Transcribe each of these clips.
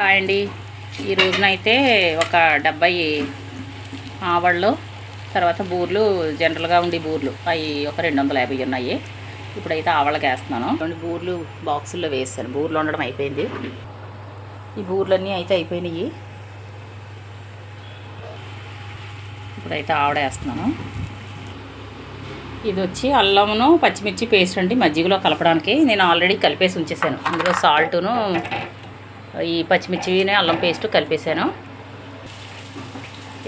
Hi అండి. ఈ రోజునైతే ఒక డెబ్బై ఆవళ్ళు తర్వాత బూర్లు జనరల్గా ఉండే బూర్లు. అవి ఒక రెండు వందల యాభై ఉన్నాయి. ఇప్పుడైతే ఆవళ్ళకి వేస్తున్నాను రెండు బూర్లు బాక్సుల్లో వేసాను బూర్లు ఉండడం అయిపోయింది. ఈ బూర్లన్నీ అయితే అయిపోయినాయి. ఇప్పుడైతే ఆవిడ వేస్తున్నాను ఇది వచ్చి అల్లమును పచ్చిమిర్చి పేస్ట్ అండి. మజ్జిగలో కలపడానికి నేను ఆల్రెడీ కలిపేసి ఉంచేసాను అందులో సాల్టును ఈ పచ్చిమిర్చిని అల్లం పేస్ట్ కలిపేసాను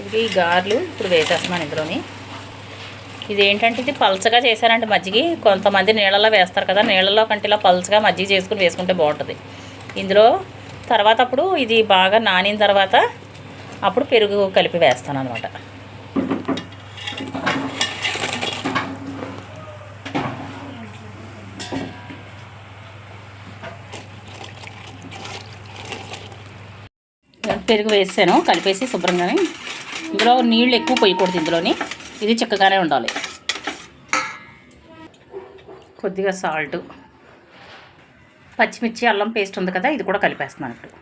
ఇది గార్లు ఇప్పుడు వేసేస్తున్నాను ఇందులోని. ఇది ఏంటంటే ఇది పల్చగా చేశానంటే మజ్జిగి. కొంతమంది నీళ్ళలో వేస్తారు కదా నీళ్ళలో కంటే ఇలా పల్చగా మజ్జిగ చేసుకుని వేసుకుంటే బాగుంటుంది. ఇందులో తర్వాత అప్పుడు ఇది బాగా నానిన తర్వాత అప్పుడు పెరుగు కలిపి వేస్తాను అనమాట పెరుగు వేసాను కలిపేసి శుభ్రంగానే. ఇందులో నీళ్ళు ఎక్కువ పోయకూడదు ఇందులోని. ఇది చక్కగానే ఉండాలి. కొద్దిగా సాల్ట్. పచ్చిమిర్చి అల్లం పేస్ట్ ఉంది కదా ఇది కూడా కలిపేస్తున్నాను ఇప్పుడు.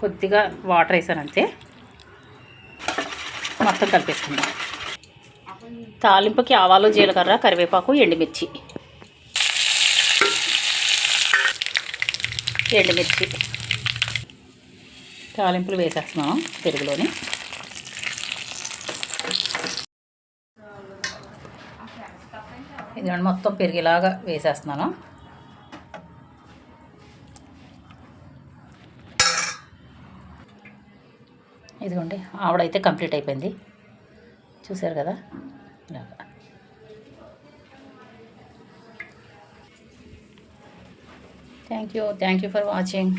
కొద్దిగా వాటర్ వేసాను అంతే. మొత్తం కలిపేసుకుందాం. తాలింపుకి ఆవాలు జీలకర్ర కరివేపాకు ఎండుమిర్చి. ఎండుమిర్చి. తాలింపులు వేసేస్తున్నాం పెరుగులోని. ఇదిగోండి మొత్తం పెరిగేలాగా వేసేస్తున్నాను. ఇదిగోండి ఆవిడైతే కంప్లీట్ అయిపోయింది. చూసారు కదా? ఇలాగా. Thank you thank you for watching